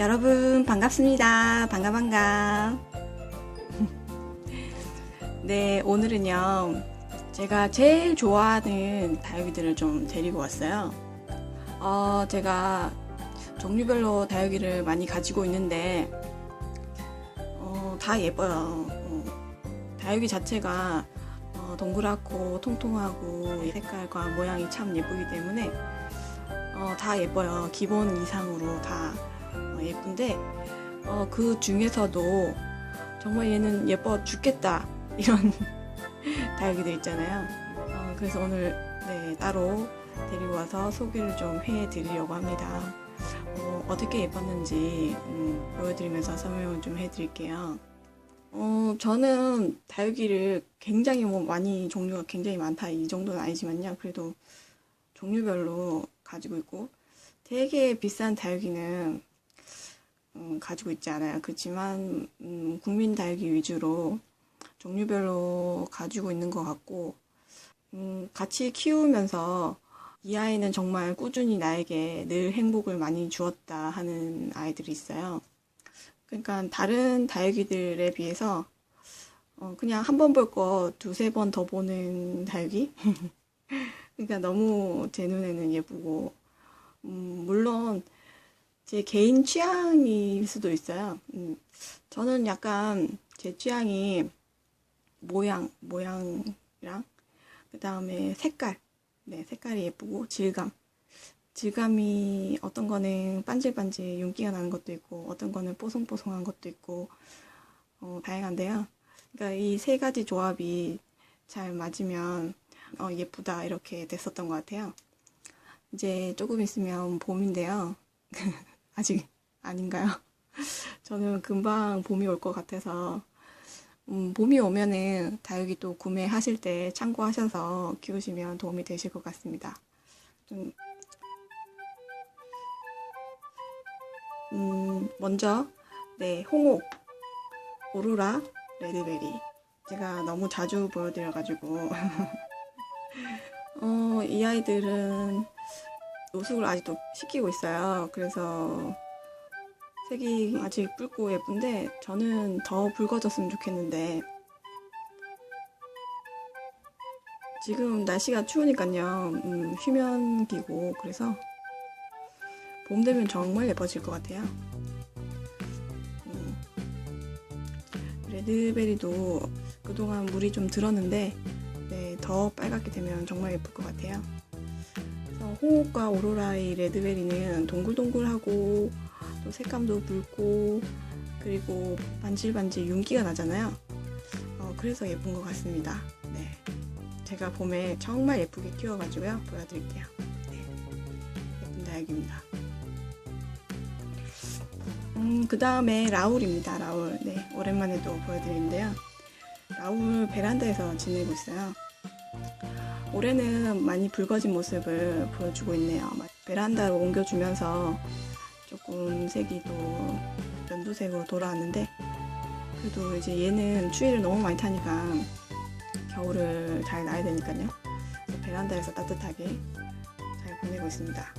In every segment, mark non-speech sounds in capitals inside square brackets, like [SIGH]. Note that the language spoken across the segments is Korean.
여러분 반갑습니다. 반가 반가. [LAUGHS] 네, 오늘은요. 제가 제일 좋아하는 다육이들을 좀 데리고 왔어요. 어, 제가 종류별로 다육이를 많이 가지고 있는데 어, 다 예뻐요. 어, 다육이 자체가 어, 동그랗고 통통하고 색깔과 모양이 참 예쁘기 때문에 어, 다 예뻐요. 기본 이상으로 다 어, 예쁜데 어, 그 중에서도 정말 얘는 예뻐 죽겠다 [LAUGHS] 이런 다육이들 있잖아요. 어, 그래서 오늘 네, 따로 데리고 와서 소개를 좀 해드리려고 합니다. 어, 어떻게 예뻤는지 음, 보여드리면서 설명을 좀 해드릴게요. 어, 저는 다육이를 굉장히 뭐 많이 종류가 굉장히 많다 이 정도는 아니지만요. 그래도 종류별로 가지고 있고 되게 비싼 다육이는 음, 가지고 있지 않아요. 그렇지만 음, 국민 다육이 위주로 종류별로 가지고 있는 것 같고 음, 같이 키우면서 이 아이는 정말 꾸준히 나에게 늘 행복을 많이 주었다 하는 아이들이 있어요. 그러니까 다른 다육이들에 비해서 어, 그냥 한 번 볼 거 두세 번 더 보는 다육이? [LAUGHS] 그러니까 너무 제 눈에는 예쁘고 음, 물론 제 개인 취향일 수도 있어요. 음, 저는 약간 제 취향이 모양, 모양이랑 그 다음에 색깔, 네 색깔이 예쁘고 질감. 질감이 어떤 거는 반질반질 윤기가 나는 것도 있고 어떤 거는 뽀송뽀송한 것도 있고 어, 다양한데요. 그러니까 이 세 가지 조합이 잘 맞으면 어, 예쁘다 이렇게 됐었던 것 같아요. 이제 조금 있으면 봄인데요. [LAUGHS] 아직 아닌가요? [LAUGHS] 저는 금방 봄이 올 것 같아서 음, 봄이 오면은 다육이 또 구매하실 때 참고하셔서 키우시면 도움이 되실 것 같습니다. 좀 음, 먼저 네 홍옥, 오로라, 레드베리 제가 너무 자주 보여드려가지고 [LAUGHS] 어, 이 아이들은 노숙을 아직도 시키고 있어요. 그래서 색이 아직 붉고 예쁜데 저는 더 붉어졌으면 좋겠는데 지금 날씨가 추우니까요. 음, 휴면기고 그래서 봄 되면 정말 예뻐질 것 같아요. 음, 레드베리도 그동안 물이 좀 들었는데 네, 더 빨갛게 되면 정말 예쁠 것 같아요. 그래서 홍옥과 오로라의 레드베리는 동글동글하고 또 색감도 붉고 그리고 반질반질 윤기가 나잖아요. 어, 그래서 예쁜 것 같습니다. 네, 제가 봄에 정말 예쁘게 키워가지고요 보여드릴게요. 네, 예쁜 다육입니다. 음, 그 다음에 라울입니다. 라울. 네, 오랜만에 또 보여드리는데요. 라울 베란다에서 지내고 있어요. 올해는 많이 붉어진 모습을 보여주고 있네요. 베란다로 옮겨주면서 조금 색이 또 연두색으로 돌아왔는데 그래도 이제 얘는 추위를 너무 많이 타니까 겨울을 잘 나야 되니까요. 베란다에서 따뜻하게 잘 보내고 있습니다.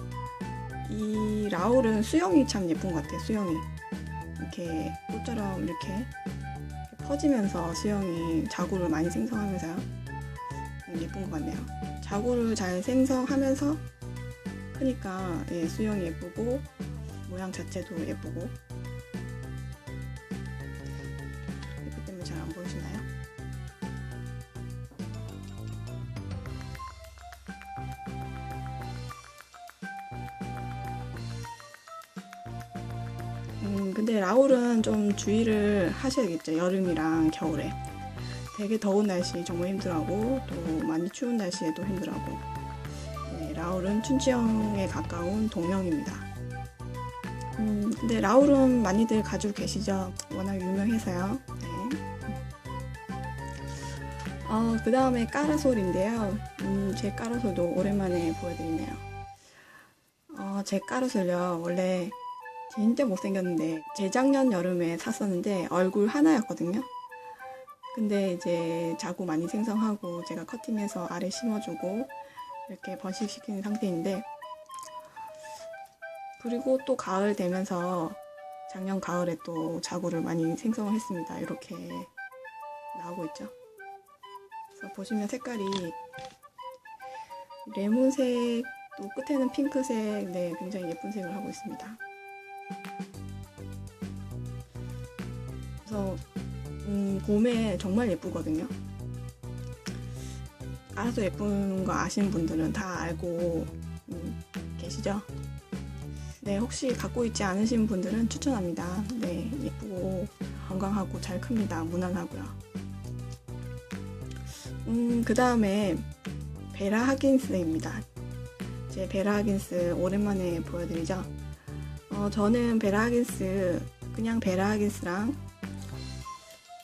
이 라울은 수영이 참 예쁜 것 같아요. 수영이 이렇게 꽃처럼 이렇게 퍼지면서 수영이 자구를 많이 생성하면서요. 예쁜 것 같네요. 자구를 잘 생성하면서 크니까 예, 수영이 예쁘고 모양 자체도 예쁘고 예쁘기 때문에 잘 안 보이시나요? 음, 근데 라울은 좀 주의를 하셔야겠죠. 여름이랑 겨울에. 되게 더운 날씨 정말 힘들어하고 또 많이 추운 날씨에도 힘들어하고. 네, 라울은 춘지형에 가까운 동형입니다. 음, 근데 라울은 많이들 가지고 계시죠. 워낙 유명해서요. 네. 어, 그 다음에 까르솔인데요. 음, 제 까르솔도 오랜만에 보여드리네요. 어, 제 까르솔요. 원래 진짜 못생겼는데 재작년 여름에 샀었는데 얼굴 하나였거든요. 근데 이제 자구 많이 생성하고 제가 커팅해서 아래 심어주고 이렇게 번식시키는 상태인데 그리고 또 가을 되면서 작년 가을에 또 자구를 많이 생성을 했습니다. 이렇게 나오고 있죠. 그래서 보시면 색깔이 레몬색 또 끝에는 핑크색 네 굉장히 예쁜 색을 하고 있습니다. 그래서 음, 봄에 정말 예쁘거든요. 알아서 예쁜 거 아시는 분들은 다 알고 음, 계시죠? 네, 혹시 갖고 있지 않으신 분들은 추천합니다. 네, 예쁘고 건강하고 잘 큽니다. 무난하고요. 음, 그 다음에 베라 하긴스입니다. 제 베라 하긴스 오랜만에 보여드리죠. 어, 저는 베라 하긴스 그냥 베라 하긴스랑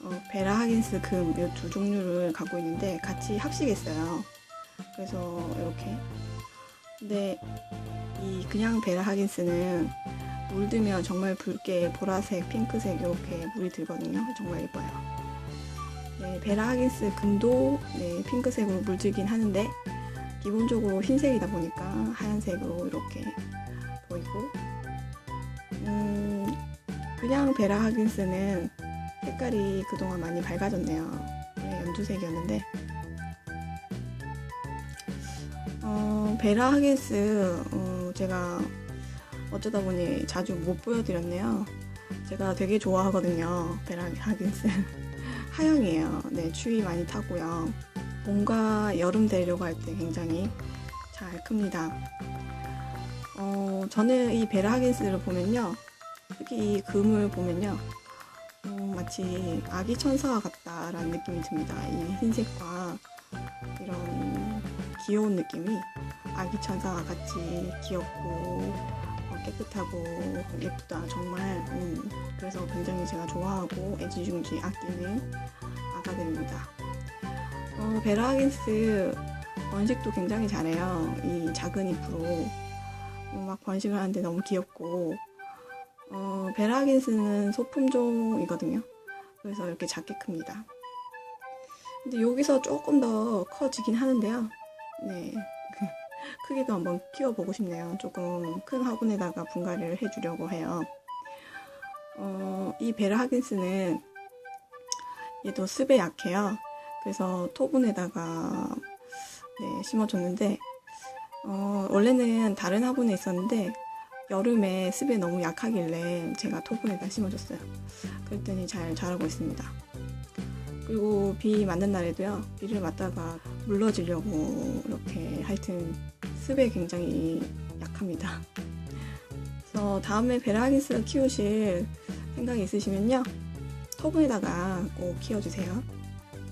어, 베라 하긴스 금 이 두 종류를 갖고 있는데 같이 합식했어요. 그래서 이렇게 근데 이 그냥 베라 하긴스는 물들면 정말 붉게 보라색, 핑크색 이렇게 물이 들거든요. 정말 예뻐요. 네, 베라 하긴스 금도 네, 핑크색으로 물들긴 하는데 기본적으로 흰색이다 보니까 하얀색으로 이렇게 보이고 음, 그냥 베라 하긴스는 색깔이 그동안 많이 밝아졌네요. 네, 연두색이었는데 어, 베라 하긴스 어, 제가 어쩌다 보니 자주 못 보여드렸네요. 제가 되게 좋아하거든요. 베라 하긴스 [LAUGHS] 하영이에요. 네, 추위 많이 타고요. 봄과 여름 되려고 할 때 굉장히 잘 큽니다. 어, 저는 이 베라 하긴스를 보면요. 특히 이 금을 보면요. 어, 마치 아기 천사와 같다라는 느낌이 듭니다. 이 흰색과 이런 귀여운 느낌이 아기 천사와 같이 귀엽고 어, 깨끗하고 예쁘다 정말 음, 그래서 굉장히 제가 좋아하고 애지중지 아끼는 아가들입니다. 어, 베라 하긴스 번식도 굉장히 잘해요. 이 작은 잎으로 어, 막 번식을 하는데 너무 귀엽고 어, 베라 하긴스는 소품종이거든요. 그래서 이렇게 작게 큽니다. 근데 여기서 조금 더 커지긴 하는데요. 네. [LAUGHS] 크기도 한번 키워보고 싶네요. 조금 큰 화분에다가 분갈이를 해주려고 해요. 어, 이 베라 하긴스는 얘도 습에 약해요. 그래서 토분에다가 네, 심어줬는데 어, 원래는 다른 화분에 있었는데 여름에 습에 너무 약하길래 제가 토분에다 심어줬어요. 그랬더니 잘 자라고 있습니다. 그리고 비 맞는 날에도요, 비를 맞다가 물러지려고 이렇게 하여튼 습에 굉장히 약합니다. 그래서 다음에 베라기스 키우실 생각이 있으시면요, 토분에다가 꼭 키워주세요.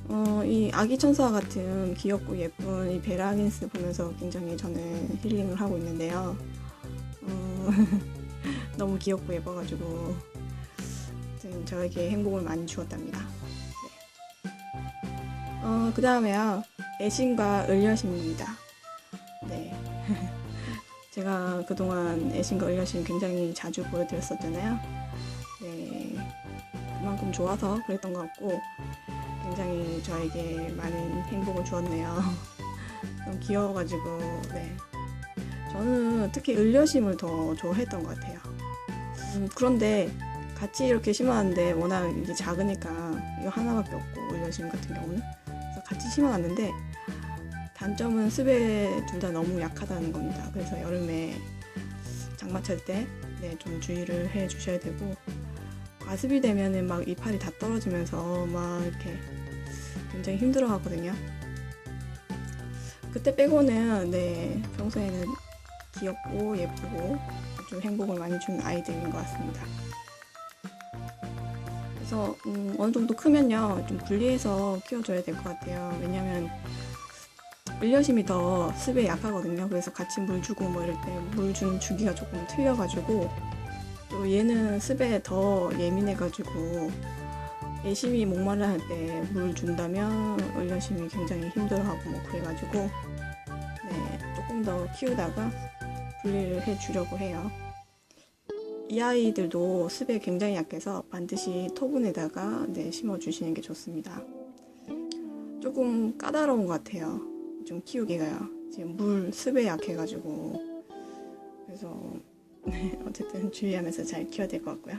어, 이 아기 천사와 같은 귀엽고 예쁜 이 베라긴스 보면서 굉장히 저는 힐링을 하고 있는데요. 어, [LAUGHS] 너무 귀엽고 예뻐가지고 하여튼 저에게 행복을 많이 주었답니다. 네. 어, 그 다음에요. 애신과 을려심입니다. 네. [LAUGHS] 제가 그동안 애신과 을려심 굉장히 자주 보여드렸었잖아요. 네. 그만큼 좋아서 그랬던 것 같고, 굉장히 저에게 많은 행복을 주었네요. [LAUGHS] 너무 귀여워가지고, 네. 저는 특히 을려심을 더 좋아했던 것 같아요. 음, 그런데 같이 이렇게 심어놨는데 워낙 이게 작으니까 이거 하나밖에 없고 을려심 같은 경우는 그래서 같이 심어놨는데 단점은 습에 둘 다 너무 약하다는 겁니다. 그래서 여름에 장마철 때 네, 좀 주의를 해 주셔야 되고 과습이 되면은 막 이파리 다 떨어지면서 막 이렇게 굉장히 힘들어 하거든요. 그때 빼고는 네, 평소에는 귀엽고 예쁘고 아주 행복을 많이 준 아이들인 것 같습니다. 그래서 음, 어느 정도 크면요 좀 분리해서 키워줘야 될 것 같아요. 왜냐하면 물려심이 더 습에 약하거든요. 그래서 같이 물 주고 뭐 이럴 때 물 주는 주기가 조금 틀려가지고 또 얘는 습에 더 예민해가지고 애심이 목말라 할 때 물 준다면 을려심이 굉장히 힘들어하고 뭐 그래가지고 네 조금 더 키우다가 분리를 해주려고 해요. 이 아이들도 습에 굉장히 약해서 반드시 토분에다가 네, 심어주시는 게 좋습니다. 조금 까다로운 것 같아요. 좀 키우기가요. 지금 물 습에 약해가지고 그래서 [LAUGHS] 네, 어쨌든 주의하면서 잘 키워야 될 것 같고요.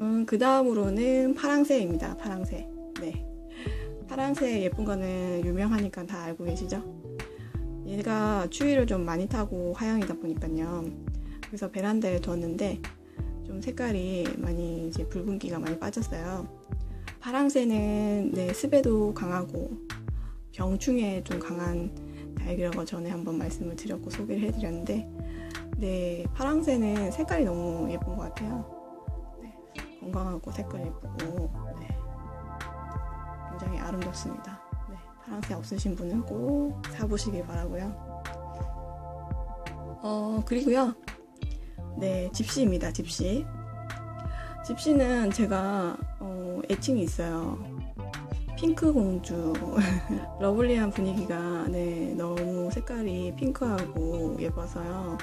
음, 그 다음으로는 파랑새입니다. 파랑새. 네. 파랑새 예쁜 거는 유명하니까 다 알고 계시죠? 얘가 추위를 좀 많이 타고 화형이다 보니까요. 그래서 베란다에 두었는데 좀 색깔이 많이 이제 붉은기가 많이 빠졌어요. 파랑새는 네, 습에도 강하고 병충해에 좀 강한 다육이라고 전에 한번 말씀을 드렸고 소개를 해드렸는데 네, 파랑새는 색깔이 너무 예쁜 것 같아요. 네, 건강하고 색깔 예쁘고 네, 굉장히 아름답습니다. 네, 파랑새 없으신 분은 꼭 사보시길 바라고요. 어 그리고요, 네 집시입니다. 집시. 집시는 제가 어, 애칭이 있어요. 핑크 공주. [LAUGHS] 러블리한 분위기가 네 너무 색깔이 핑크하고 예뻐서요.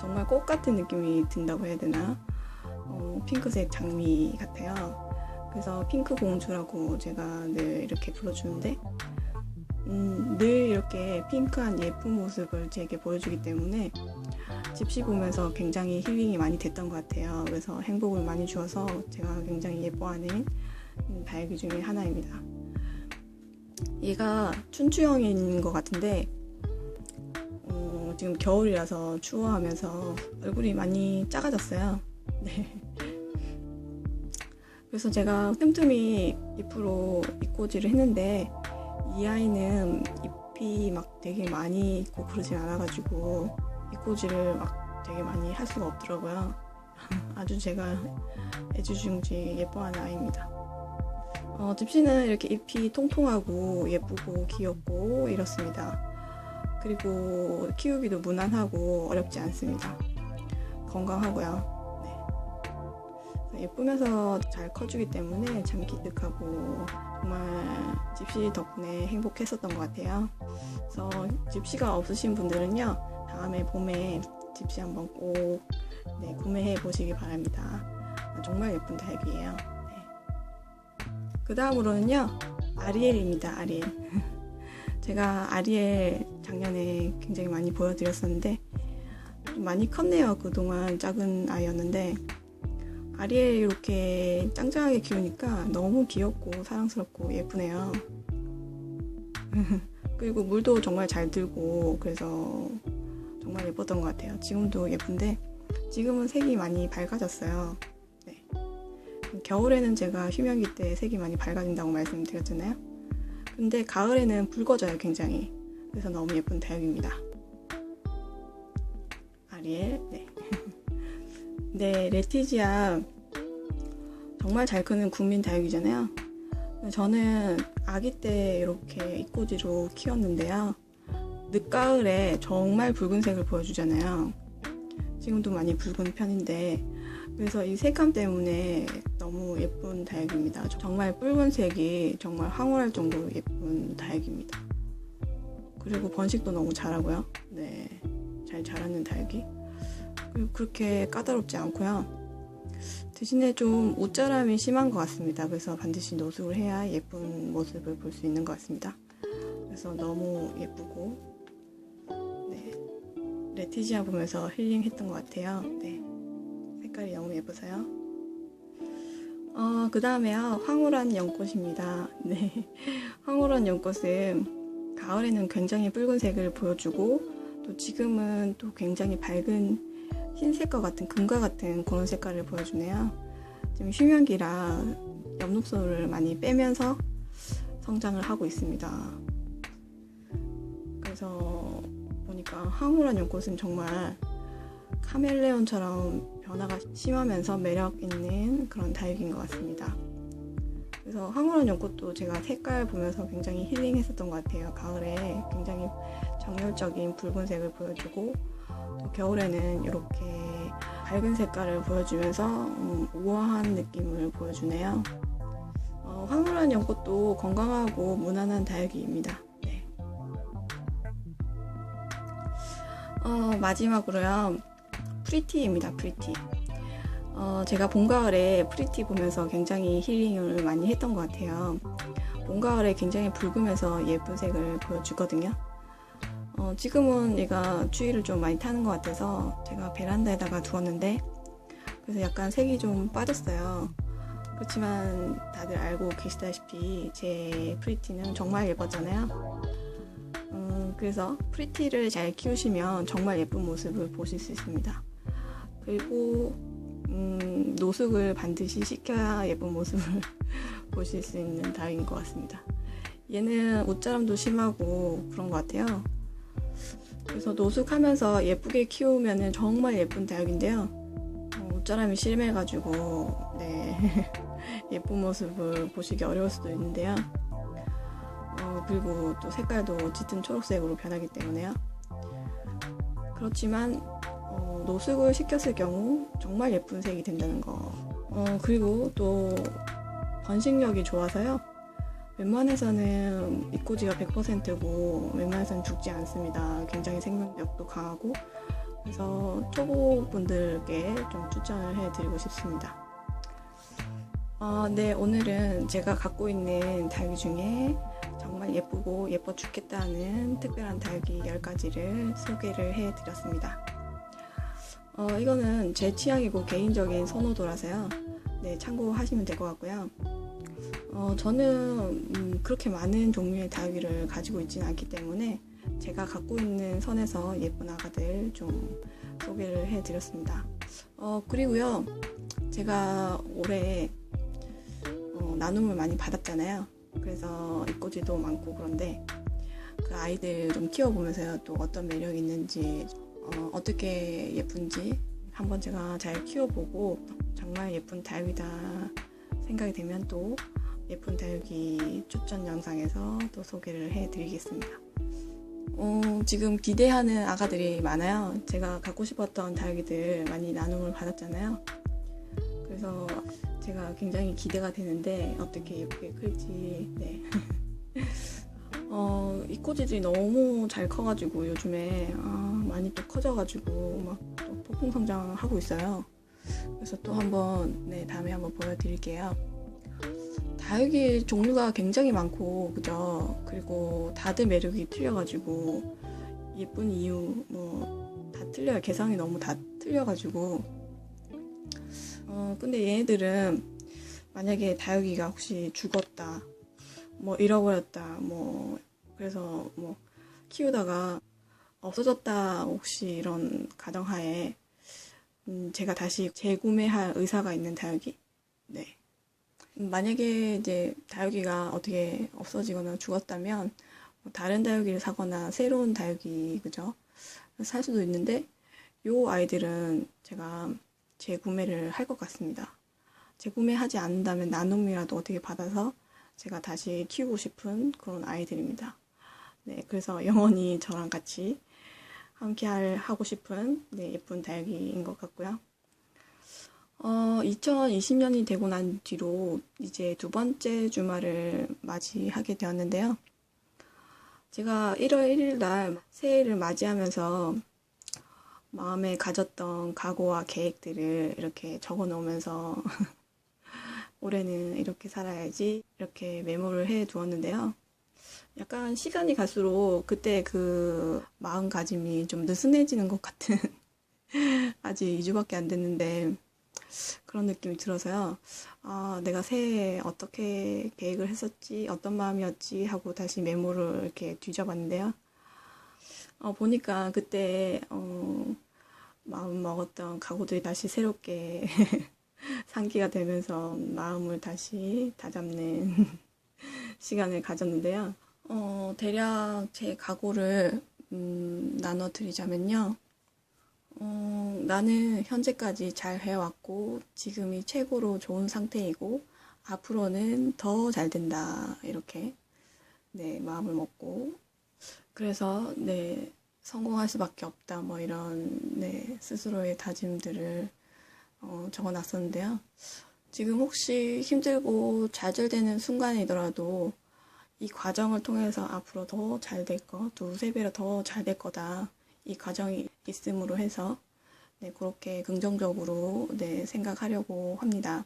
정말 꽃 같은 느낌이 든다고 해야 되나? 어, 핑크색 장미 같아요. 그래서 핑크 공주라고 제가 늘 이렇게 불러주는데, 음, 늘 이렇게 핑크한 예쁜 모습을 제게 보여주기 때문에 집시 보면서 굉장히 힐링이 많이 됐던 것 같아요. 그래서 행복을 많이 주어서 제가 굉장히 예뻐하는 다육이 중에 하나입니다. 얘가 춘추형인 것 같은데 어, 지금 겨울이라서 추워하면서 얼굴이 많이 작아졌어요. [LAUGHS] 네. 그래서 제가 틈틈이 잎으로 잎꽂이를 했는데 이 아이는 잎이 막 되게 많이 있고 그러진 않아가지고 잎꽂이를 막 되게 많이 할 수가 없더라고요. 아주 제가 애지중지 예뻐하는 아이입니다. 어, 집시는 이렇게 잎이 통통하고 예쁘고 귀엽고 이렇습니다. 그리고 키우기도 무난하고 어렵지 않습니다. 건강하고요. 네. 예쁘면서 잘 커주기 때문에 참 기특하고 정말 집시 덕분에 행복했었던 것 같아요. 그래서 집시가 없으신 분들은요, 다음에 봄에 집시 한번 꼭 네, 구매해 보시기 바랍니다. 정말 예쁜 닭이에요. 네. 그 다음으로는요, 아리엘입니다. 아리엘. [LAUGHS] 제가 아리엘 작년에 굉장히 많이 보여드렸었는데 좀 많이 컸네요. 그동안 작은 아이였는데 아리엘 이렇게 짱짱하게 키우니까 너무 귀엽고 사랑스럽고 예쁘네요. [LAUGHS] 그리고 물도 정말 잘 들고 그래서 정말 예뻤던 것 같아요. 지금도 예쁜데 지금은 색이 많이 밝아졌어요. 네. 겨울에는 제가 휴면기 때 색이 많이 밝아진다고 말씀드렸잖아요. 근데 가을에는 붉어져요, 굉장히. 그래서 너무 예쁜 다육입니다. 아리엘, 네. [LAUGHS] 네, 레티지아 정말 잘 크는 국민 다육이잖아요. 저는 아기 때 이렇게 잎꽂이로 키웠는데요. 늦가을에 정말 붉은색을 보여주잖아요. 지금도 많이 붉은 편인데 그래서 이 색감 때문에 너무 예쁜 다육입니다. 정말 붉은색이 정말 황홀할 정도로 예쁜 다육입니다. 그리고 번식도 너무 잘하고요. 네, 잘 자라는 다육이. 그리고 그렇게 까다롭지 않고요. 대신에 좀 옷자람이 심한 것 같습니다. 그래서 반드시 노숙을 해야 예쁜 모습을 볼 수 있는 것 같습니다. 그래서 너무 예쁘고 네, 레티지아 보면서 힐링했던 것 같아요. 네, 색깔이 너무 예뻐서요. 어, 그 다음에요. 황홀한 연꽃입니다. [LAUGHS] 네, 황홀한 연꽃은 가을에는 굉장히 붉은색을 보여주고 또 지금은 또 굉장히 밝은 흰색과 같은 금과 같은 그런 색깔을 보여주네요. 지금 휴면기라 엽록소를 많이 빼면서 성장을 하고 있습니다. 그래서 보니까 황홀한 연꽃은 정말 카멜레온처럼 변화가 심하면서 매력 있는 그런 다육인 것 같습니다. 그래서 황홀한 연꽃도 제가 색깔 보면서 굉장히 힐링했었던 것 같아요. 가을에 굉장히 정열적인 붉은색을 보여주고 또 겨울에는 이렇게 밝은 색깔을 보여주면서 음, 우아한 느낌을 보여주네요. 어, 황홀한 연꽃도 건강하고 무난한 다육이입니다. 어, 마지막으로요. 프리티입니다. 프리티. 어, 제가 봄, 가을에 프리티 보면서 굉장히 힐링을 많이 했던 것 같아요. 봄, 가을에 굉장히 붉으면서 예쁜 색을 보여주거든요. 어, 지금은 얘가 추위를 좀 많이 타는 것 같아서 제가 베란다에다가 두었는데 그래서 약간 색이 좀 빠졌어요. 그렇지만 다들 알고 계시다시피 제 프리티는 정말 예뻤잖아요. 음, 그래서 프리티를 잘 키우시면 정말 예쁜 모습을 보실 수 있습니다. 그리고 음, 노숙을 반드시 시켜야 예쁜 모습을 [LAUGHS] 보실 수 있는 다육인 것 같습니다. 얘는 옷자람도 심하고 그런 것 같아요. 그래서 노숙하면서 예쁘게 키우면 정말 예쁜 다육인데요. 어, 옷자람이 심해가지고 네 [LAUGHS] 예쁜 모습을 보시기 어려울 수도 있는데요. 어, 그리고 또 색깔도 짙은 초록색으로 변하기 때문에요. 그렇지만 어, 노숙을 시켰을 경우 정말 예쁜 색이 된다는 거. 어, 그리고 또 번식력이 좋아서요. 웬만해서는 입꼬지가 100%고 웬만해서는 죽지 않습니다. 굉장히 생명력도 강하고 그래서 초보분들께 좀 추천을 해드리고 싶습니다. 어, 네, 오늘은 제가 갖고 있는 다육이 중에 정말 예쁘고 예뻐 죽겠다는 특별한 다육이 10가지를 소개를 해드렸습니다. 어, 이거는 제 취향이고 개인적인 선호도라서요. 네, 참고하시면 될 것 같고요. 어, 저는 음, 그렇게 많은 종류의 다육이를 가지고 있지는 않기 때문에 제가 갖고 있는 선에서 예쁜 아가들 좀 소개를 해드렸습니다. 어, 그리고요, 제가 올해 어, 나눔을 많이 받았잖아요. 그래서 입꼬지도 많고 그런데 그 아이들 좀 키워보면서요, 또 어떤 매력이 있는지, 어, 어떻게 예쁜지 한번 제가 잘 키워보고 정말 예쁜 다육이다 생각이 되면 또 예쁜 다육이 추천 영상에서 또 소개를 해드리겠습니다. 어, 지금 기대하는 아가들이 많아요. 제가 갖고 싶었던 다육이들 많이 나눔을 받았잖아요. 그래서 제가 굉장히 기대가 되는데 어떻게 예쁘게 클지. 네. [LAUGHS] 어, 이 꼬지들이 너무 잘 커가지고 요즘에 아, 많이 또 커져가지고 막 또 폭풍 성장하고 있어요. 그래서 또 한번 네 다음에 한번 보여드릴게요. 다육이 종류가 굉장히 많고 그죠? 그리고 다들 매력이 틀려가지고 예쁜 이유 뭐 다 틀려요. 개성이 너무 다 틀려가지고 어 근데 얘네들은 만약에 다육이가 혹시 죽었다 뭐 잃어버렸다 뭐 그래서 뭐 키우다가 없어졌다 혹시 이런 가정하에 음 제가 다시 재구매할 의사가 있는 다육이? 네. 만약에 이제 다육이가 어떻게 없어지거나 죽었다면 뭐 다른 다육이를 사거나 새로운 다육이 그죠? 살 수도 있는데 요 아이들은 제가 재구매를 할 것 같습니다. 재구매하지 않는다면 나눔이라도 어떻게 받아서 제가 다시 키우고 싶은 그런 아이들입니다. 네, 그래서 [LAUGHS] 영원히 저랑 같이 함께 할, 하고 싶은 네, 예쁜 다육이인 것 같고요. 어, 2020년이 되고 난 뒤로 이제 두 번째 주말을 맞이하게 되었는데요. 제가 1월 1일 날 새해를 맞이하면서 마음에 가졌던 각오와 계획들을 이렇게 적어 놓으면서 [LAUGHS] 올해는 이렇게 살아야지 이렇게 메모를 해 두었는데요. 약간 시간이 갈수록 그때 그 마음가짐이 좀 느슨해지는 것 같은 [LAUGHS] 아직 2주밖에 안 됐는데 그런 느낌이 들어서요. 아, 내가 새해에 어떻게 계획을 했었지, 어떤 마음이었지 하고 다시 메모를 이렇게 뒤져봤는데요. 어, 보니까 그때, 어, 마음 먹었던 각오들이 다시 새롭게 [LAUGHS] 상기가 되면서 마음을 다시 다잡는 [LAUGHS] 시간을 가졌는데요. 어, 대략 제 각오를, 음, 나눠드리자면요. 어, 나는 현재까지 잘 해왔고, 지금이 최고로 좋은 상태이고, 앞으로는 더 잘 된다. 이렇게, 네, 마음을 먹고, 그래서, 네, 성공할 수밖에 없다. 뭐 이런, 네, 스스로의 다짐들을, 어, 적어 놨었는데요. 지금 혹시 힘들고 좌절되는 순간이더라도, 이 과정을 통해서 앞으로 더 잘 될 거, 두세 배로 더 잘 될 거다. 이 과정이 있음으로 해서 네, 그렇게 긍정적으로 네, 생각하려고 합니다.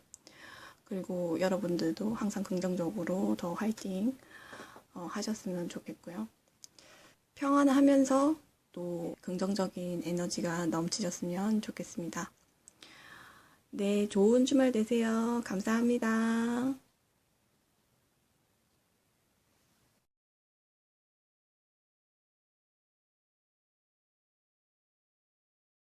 그리고 여러분들도 항상 긍정적으로 더 화이팅 어, 하셨으면 좋겠고요. 평안하면서 또 긍정적인 에너지가 넘치셨으면 좋겠습니다. 네, 좋은 주말 되세요. 감사합니다.